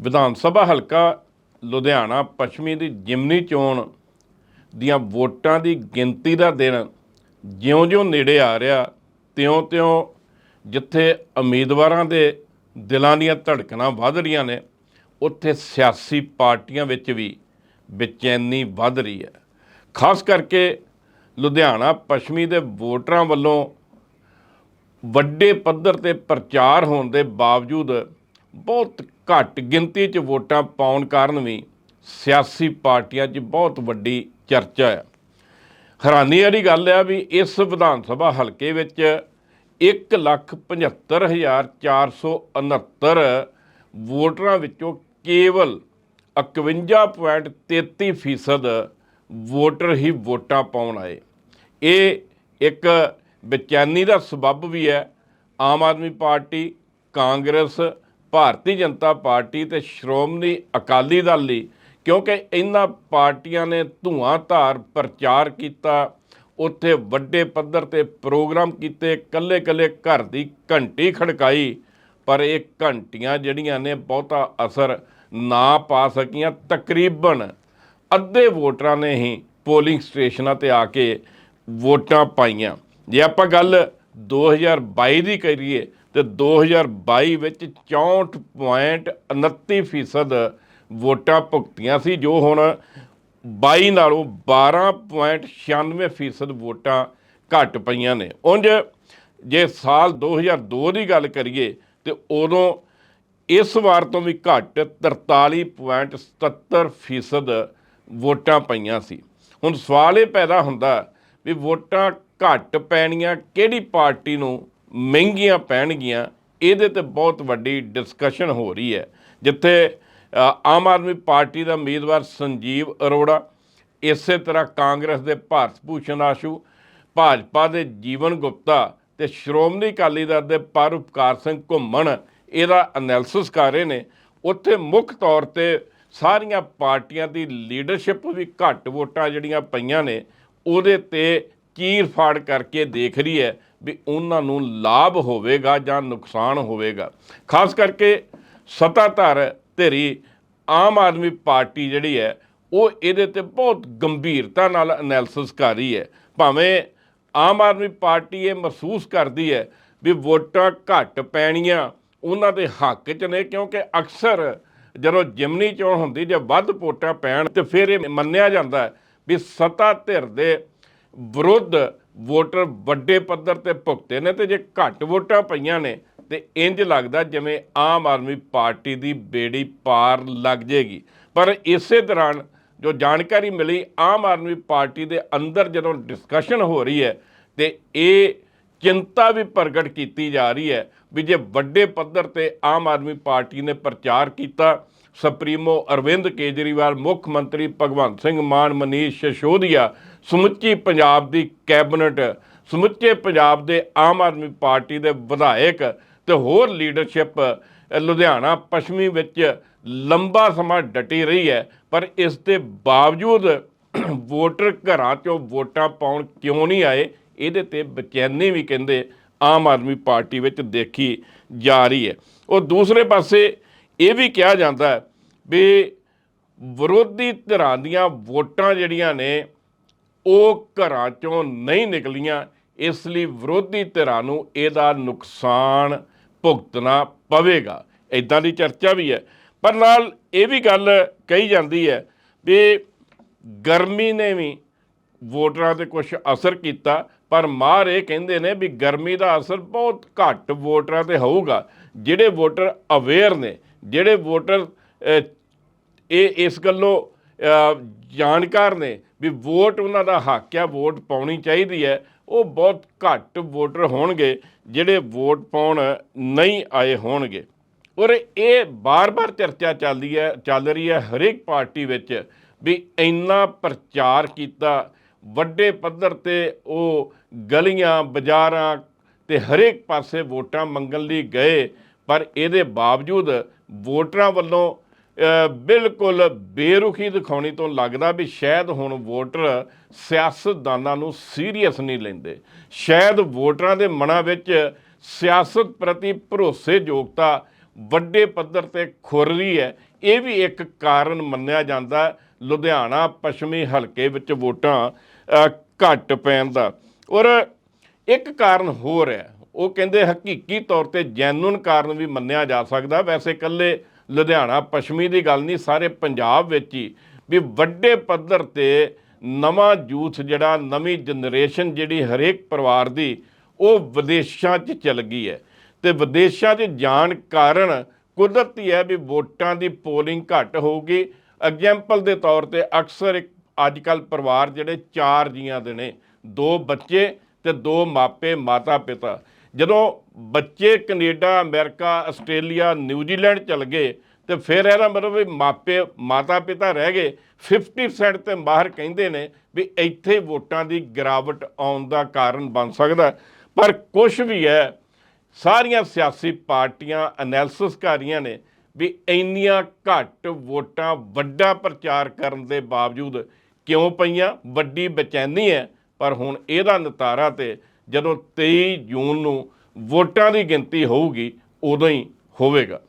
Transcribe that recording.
ਵਿਧਾਨ ਸਭਾ ਹਲਕਾ ਲੁਧਿਆਣਾ ਪੱਛਮੀ ਦੀ ਜਿਮਨੀ ਚੋਣ ਦੀਆਂ ਵੋਟਾਂ ਦੀ ਗਿਣਤੀ ਦਾ ਦਿਨ ਜਿਉਂ-ਜਿਉਂ ਨੇੜੇ ਆ ਰਿਹਾ, ਤਿਉਂ-ਤਿਉਂ ਜਿੱਥੇ ਉਮੀਦਵਾਰਾਂ ਦੇ ਦਿਲਾਂ ਦੀਆਂ ਧੜਕਣਾਂ ਵੱਧ ਰਹੀਆਂ ਨੇ, ਉੱਥੇ ਸਿਆਸੀ ਪਾਰਟੀਆਂ ਵਿੱਚ ਵੀ ਬੇਚੈਨੀ ਵੱਧ ਰਹੀ ਹੈ। ਖਾਸ ਕਰਕੇ ਲੁਧਿਆਣਾ ਪੱਛਮੀ ਦੇ ਵੋਟਰਾਂ ਵੱਲੋਂ ਵੱਡੇ ਪੱਧਰ ਤੇ ਪ੍ਰਚਾਰ ਹੋਣ ਦੇ ਬਾਵਜੂਦ ਬਹੁਤ ਘੱਟ ਗਿਣਤੀ 'ਚ ਵੋਟਾਂ ਪਾਉਣ ਕਾਰਨ ਵੀ ਸਿਆਸੀ ਪਾਰਟੀਆਂ 'ਚ ਬਹੁਤ ਵੱਡੀ ਚਰਚਾ ਹੈ ਹੈਰਾਨੀ ਵਾਲੀ ਗੱਲ ਹੈ ਵੀ ਇਸ ਵਿਧਾਨ ਸਭਾ ਹਲਕੇ ਵਿੱਚ 175469 ਵੋਟਰਾਂ ਵਿੱਚੋਂ ਕੇਵਲ 51.33% ਫੀਸਦ ਵੋਟਰ ਹੀ ਵੋਟਾਂ ਪਾਉਣ ਆਏ। ਇਹ ਇੱਕ ਬੇਚੈਨੀ ਦਾ ਸਬਬ ਵੀ ਹੈ। Aam Aadmi party, Congress Bharatiya Janata party ਤੇ ਸ਼੍ਰੋਮਣੀ ਅਕਾਲੀ ਦਲ ਲਈ, ਕਿਉਂਕਿ ਇਹਨਾਂ ਪਾਰਟੀਆਂ ਨੇ ਧੂਆਂਧਾਰ ਪ੍ਰਚਾਰ ਕੀਤਾ, ਉੱਥੇ ਵੱਡੇ ਪੱਧਰ ਤੇ ਪ੍ਰੋਗਰਾਮ ਕੀਤੇ ਕੱਲੇ-ਕੱਲੇ ਘਰ ਦੀ ਘੰਟੀ ਖੜਕਾਈ, ਪਰ ਇਹ ਘੰਟੀਆਂ ਜਿਹੜੀਆਂ ਨੇ ਬਹੁਤਾ ਅਸਰ ਨਾ ਪਾ ਸਕੀਆਂ, ਤਕਰੀਬਨ ਅੱਧੇ ਵੋਟਰਾਂ ਨੇ ਹੀ ਪੋਲਿੰਗ ਸਟੇਸ਼ਨਾਂ ਤੇ ਆ ਕੇ ਵੋਟਾਂ ਪਾਈਆਂ। ਜੇ ਆਪਾਂ ਗੱਲ 2022 ਦੀ ਕਰੀਏ ਤੇ 2022 ਵਿੱਚ 64.29% ਫੀਸਦ ਵੋਟਾਂ ਭੁਗਤੀਆਂ ਸੀ, ਜੋ ਹੁਣ 22 ਨਾਲੋਂ 12.96% ਫੀਸਦ ਵੋਟਾਂ ਘੱਟ ਪਈਆਂ ਨੇ। ਉਂਝ ਜੇ ਸਾਲ 2002 ਦੀ ਗੱਲ ਕਰੀਏ, ਤੇ ਉਦੋਂ ਇਸ ਵਾਰ ਤੋਂ ਵੀ ਘੱਟ 43.77% ਫੀਸਦ ਵੋਟਾਂ ਪਈਆਂ ਸੀ। ਹੁਣ ਸਵਾਲ ਇਹ ਪੈਦਾ ਹੁੰਦਾ ਵੀ ਵੋਟਾਂ ਘੱਟ ਪੈਣੀਆਂ ਕਿਹੜੀ ਪਾਰਟੀ ਨੂੰ ਮਹਿੰਗੀਆਂ ਪੈਣਗੀਆਂ, ਇਹਦੇ ਤੇ ਬਹੁਤ ਵੱਡੀ ਡਿਸਕਸ਼ਨ ਹੋ ਰਹੀ ਹੈ। ਜਿੱਥੇ ਆਮ ਆਦਮੀ ਪਾਰਟੀ ਦਾ ਉਮੀਦਵਾਰ ਸੰਜੀਵ ਅਰੋੜਾ, ਇਸੇ ਤਰ੍ਹਾਂ ਕਾਂਗਰਸ ਦੇ ਭਾਰਤ ਭੂਸ਼ਣ ਆਸ਼ੂ, ਭਾਜਪਾ ਦੇ ਜੀਵਨ ਗੁਪਤਾ ਤੇ ਸ਼੍ਰੋਮਣੀ ਅਕਾਲੀ ਦਲ ਦੇ ਪਰਉਪਕਾਰ ਸਿੰਘ ਘੁੰਮਣ, ਇਹਦਾ ਐਨਾਲਿਸਿਸ ਕਰ ਰਹੇ ਨੇ। ਉੱਥੇ ਮੁੱਖ ਤੌਰ ਤੇ ਸਾਰੀਆਂ ਪਾਰਟੀਆਂ ਦੀ ਲੀਡਰਸ਼ਿਪ ਵੀ ਘੱਟ ਵੋਟਾਂ ਜਿਹੜੀਆਂ ਪਈਆਂ ਨੇ, ਉਹਦੇ ਤੇ ਚੀਰ ਫਾੜ ਕਰਕੇ ਦੇਖ ਰਹੀ ਹੈ ਵੀ ਉਹਨਾਂ ਨੂੰ ਲਾਭ ਹੋਵੇਗਾ ਜਾਂ ਨੁਕਸਾਨ ਹੋਵੇਗਾ। ਖਾਸ ਕਰਕੇ ਸੱਤਾਧਾਰ ਧਿਰੀ ਆਮ ਆਦਮੀ ਪਾਰਟੀ ਜਿਹੜੀ ਹੈ, ਉਹ ਇਹਦੇ ਤੇ ਬਹੁਤ ਗੰਭੀਰਤਾ ਨਾਲ ਐਨਾਲਿਸਿਸ ਕਰ ਰਹੀ ਹੈ। ਭਾਵੇਂ ਆਮ ਆਦਮੀ ਪਾਰਟੀ ਇਹ ਮਹਿਸੂਸ ਕਰਦੀ ਹੈ ਵੀ ਵੋਟਾਂ ਘੱਟ ਪੈਣੀਆਂ, ਉਹਨਾਂ ਦੇ ਹੱਕ 'ਚ ਨੇ, ਕਿਉਂਕਿ ਅਕਸਰ ਜਦੋਂ ਜਿਮਨੀ ਚੋਣ ਹੁੰਦੀ ਜੇ ਵੱਧ ਵੋਟਾਂ ਪੈਣ ਤੇ ਫਿਰ ਇਹ ਮੰਨਿਆ ਜਾਂਦਾ ਵੀ ਸੱਤਾ ਧਿਰ ਦੇ ਵਿਰੁੱਧ ਵੋਟਰ ਵੱਡੇ ਪੱਧਰ ਤੇ ਭੁਗਤੇ ਨੇ ਤੇ ਜੇ ਘੱਟ ਵੋਟਾਂ ਪਈਆਂ ਨੇ ਤੇ ਇੰਜ ਲੱਗਦਾ ਜਿਵੇਂ ਆਮ ਆਦਮੀ ਪਾਰਟੀ ਦੀ ਬੇੜੀ ਪਾਰ ਲੱਗ ਜੇਗੀ ਪਰ ਇਸੇ ਦੌਰਾਨ ਜੋ ਜਾਣਕਾਰੀ ਮਿਲੀ, ਆਮ ਆਦਮੀ ਪਾਰਟੀ ਦੇ ਅੰਦਰ ਜਦੋਂ ਡਿਸਕਸ਼ਨ ਹੋ ਰਹੀ ਹੈ ਤੇ ਇਹ ਚਿੰਤਾ ਵੀ ਪ੍ਰਗਟ ਕੀਤੀ ਜਾ ਰਹੀ ਹੈ ਵੀ ਜੇ ਵੱਡੇ ਪੱਧਰ ਤੇ ਆਮ ਆਦਮੀ ਪਾਰਟੀ ਨੇ ਪ੍ਰਚਾਰ ਕੀਤਾ ਸੁਪਰੀਮੋ ਅਰਵਿੰਦ ਕੇਜਰੀਵਾਲ, ਮੁੱਖ ਮੰਤਰੀ ਭਗਵੰਤ ਸਿੰਘ ਮਾਨ, ਮਨੀਸ਼ ਸਸ਼ੋਦੀਆ, ਸਮੁੱਚੀ ਪੰਜਾਬ ਦੀ ਕੈਬਨਿਟ, ਸਮੁੱਚੇ ਪੰਜਾਬ ਦੇ ਆਮ ਆਦਮੀ ਪਾਰਟੀ ਦੇ ਵਿਧਾਇਕ ਤੇ ਹੋਰ ਲੀਡਰਸ਼ਿਪ ਲੁਧਿਆਣਾ ਪੱਛਮੀ ਵਿੱਚ ਲੰਬਾ ਸਮਾਂ ਡਟੀ ਰਹੀ ਹੈ, ਪਰ ਇਸ ਦੇ ਬਾਵਜੂਦ ਵੋਟਰ ਘਰਾਂ ਚੋਂ ਵੋਟਾਂ ਪਾਉਣ ਕਿਉਂ ਨਹੀਂ ਆਏ, ਇਹਦੇ ਤੇ ਬੇਚੈਨੀ ਵੀ ਕਹਿੰਦੇ ਆਮ ਆਦਮੀ ਪਾਰਟੀ ਵਿੱਚ ਦੇਖੀ ਜਾ ਰਹੀ ਹੈ। ਉਹ ਦੂਸਰੇ ਪਾਸੇ ਇਹ ਵੀ ਕਿਹਾ ਜਾਂਦਾ ਹੈ ਵੀ ਵਿਰੋਧੀ ਧਿਰਾਂ ਦੀਆਂ ਵੋਟਾਂ ਜਿਹੜੀਆਂ ਨੇ, ਉਹ ਘਰਾਂ ਚੋਂ ਨਹੀਂ ਨਿਕਲੀਆਂ। ਇਸ ਲਈ ਵਿਰੋਧੀ ਧਿਰਾਂ ਨੂੰ ਇਹਦਾ ਨੁਕਸਾਨ ਭੁਗਤਣਾ ਪਵੇਗਾ। ਇਦਾਂ ਦੀ ਚਰਚਾ ਵੀ ਹੈ। ਪਰ ਨਾਲ ਇਹ ਵੀ ਗੱਲ ਕਹੀ ਜਾਂਦੀ ਹੈ ਵੀ ਗਰਮੀ ਨੇ ਵੀ ਵੋਟਰਾਂ ਤੇ ਕੁਝ ਅਸਰ ਕੀਤਾ, ਪਰ ਮਾਰ ਇਹ ਕਹਿੰਦੇ ਨੇ ਵੀ ਗਰਮੀ ਦਾ ਅਸਰ ਬਹੁਤ ਘੱਟ ਵੋਟਰਾਂ ਤੇ ਹੋਊਗਾ। ਜਿਹੜੇ ਵੋਟਰ ਅਵੇਅਰ ਨੇ ਜਿਹੜੇ ਵੋਟਰ ਇਹ ਇਸ ਗੱਲੋਂ ਜਾਣਕਾਰ ਨੇ ਵੀ ਵੋਟ ਉਹਨਾਂ ਦਾ ਹੱਕ ਆ, ਵੋਟ ਪਾਉਣੀ ਚਾਹੀਦੀ ਹੈ। ਉਹ ਬਹੁਤ ਘੱਟ ਵੋਟਰ ਹੋਣਗੇ ਜਿਹੜੇ ਵੋਟ ਪਾਉਣ ਨਹੀਂ ਆਏ ਹੋਣਗੇ। ਔਰ ਇਹ ਬਾਰ-ਬਾਰ ਚਰਚਾ ਚੱਲਦੀ ਹੈ, ਚੱਲ ਰਹੀ ਹੈ ਹਰੇਕ ਪਾਰਟੀ ਵਿੱਚ ਵੀ ਇੰਨਾ ਪ੍ਰਚਾਰ ਕੀਤਾ, ਵੱਡੇ ਪੱਧਰ ਤੇ ਉਹ ਗਲੀਆਂ, ਬਾਜ਼ਾਰਾਂ ਤੇ ਹਰੇਕ ਪਾਸੇ ਵੋਟਾਂ ਮੰਗਣ ਲਈ ਗਏ। ਪਰ ਇਹਦੇ ਬਾਵਜੂਦ ਵੋਟਰਾਂ ਵੱਲੋਂ ਬਿਲਕੁਲ ਬੇਰੁਖੀ ਦਿਖਾਉਣੀ ਤੋਂ ਲੱਗਦਾ ਵੀ ਸ਼ਾਇਦ ਹੁਣ ਵੋਟਰ ਸਿਆਸਤਦਾਨਾਂ ਨੂੰ ਸੀਰੀਅਸ ਨਹੀਂ ਲੈਂਦੇ। ਸ਼ਾਇਦ ਵੋਟਰਾਂ ਦੇ ਮਨਾਂ ਵਿੱਚ ਸਿਆਸਤ ਪ੍ਰਤੀ ਭਰੋਸੇਯੋਗਤਾ ਵੱਡੇ ਪੱਧਰ ਤੇ ਖੁਰ ਰਹੀ ਹੈ। ਇਹ ਵੀ ਇੱਕ ਕਾਰਨ ਮੰਨਿਆ ਜਾਂਦਾ ਲੁਧਿਆਣਾ ਪੱਛਮੀ ਹਲਕੇ ਵਿੱਚ ਵੋਟਾਂ ਘੱਟ ਪੈਣ ਦਾ। ਔਰ ਇੱਕ ਕਾਰਨ ਹੋਰ ਹੈ। ਉਹ ਕਹਿੰਦੇ ਹਕੀਕੀ ਤੌਰ ਤੇ ਜੈਨੂਨ ਕਾਰਨ ਵੀ ਮੰਨਿਆ ਜਾ ਸਕਦਾ। ਵੈਸੇ ਇਕੱਲੇ ਲੁਧਿਆਣਾ ਪੱਛਮੀ ਦੀ ਗੱਲ ਨਹੀਂ, ਸਾਰੇ ਪੰਜਾਬ ਵਿੱਚ ਹੀ ਵੀ ਵੱਡੇ ਪੱਧਰ ਤੇ ਨਵਾਂ ਯੂਥ ਜਿਹੜਾ, ਨਵੀਂ ਜਨਰੇਸ਼ਨ ਜਿਹੜੀ ਹਰੇਕ ਪਰਿਵਾਰ ਦੀ, ਉਹ ਵਿਦੇਸ਼ਾਂ 'ਚ ਚਲ ਗਈ ਹੈ। ਤੇ ਵਿਦੇਸ਼ਾਂ 'ਚ ਜਾਣ ਕਾਰਨ ਕੁਦਰਤੀ ਹੈ ਵੀ ਵੋਟਾਂ ਦੀ ਪੋਲਿੰਗ ਘੱਟ ਹੋਊਗੀ। ਐਗਜ਼ਾਮਪਲ ਦੇ ਤੌਰ ਤੇ ਅਕਸਰ ਇੱਕ ਅੱਜ ਕੱਲ ਪਰਿਵਾਰ ਜਿਹੜੇ ਚਾਰ ਜੀਆਂ ਦੇ ਨੇ, ਦੋ ਬੱਚੇ ਤੇ ਦੋ ਮਾਪੇ ਮਾਤਾ ਪਿਤਾ ਜਦੋਂ ਬੱਚੇ ਕੈਨੇਡਾ, ਅਮਰੀਕਾ, ਆਸਟ੍ਰੇਲੀਆ, ਨਿਊਜ਼ੀਲੈਂਡ ਚਲ ਗਏ ਤੇ ਫਿਰ ਇਹਦਾ ਮਤਲਬ ਵੀ ਮਾਪੇ ਮਾਤਾ ਪਿਤਾ ਰਹਿ ਗਏ 50% ਤੇ ਬਾਹਰ ਕਹਿੰਦੇ ਨੇ ਵੀ ਇੱਥੇ ਵੋਟਾਂ ਦੀ ਗਿਰਾਵਟ ਆਉਣ ਦਾ ਕਾਰਨ ਬਣ ਸਕਦਾ। ਪਰ ਕੁਝ ਵੀ ਹੈ, ਸਾਰੀਆਂ ਸਿਆਸੀ ਪਾਰਟੀਆਂ ਐਨਾਲਿਸਿਸ ਕਰ ਰਹੀਆਂ ਨੇ ਵੀ ਇੰਨੀਆਂ ਘੱਟ ਵੋਟਾਂ ਵੱਡਾ ਪ੍ਰਚਾਰ ਕਰਨ ਦੇ ਬਾਵਜੂਦ ਕਿਉਂ ਪਈਆਂ? ਵੱਡੀ ਬੇਚੈਨੀ ਹੈ, ਪਰ ਹੁਣ ਇਹਦਾ ਨਤਾਰਾ ਤੇ ਜਦੋਂ 23 ਜੂਨ ਨੂੰ ਵੋਟਾਂ ਦੀ ਗਿਣਤੀ ਹੋਊਗੀ ਉਦੋਂ ਹੀ ਹੋਵੇਗਾ।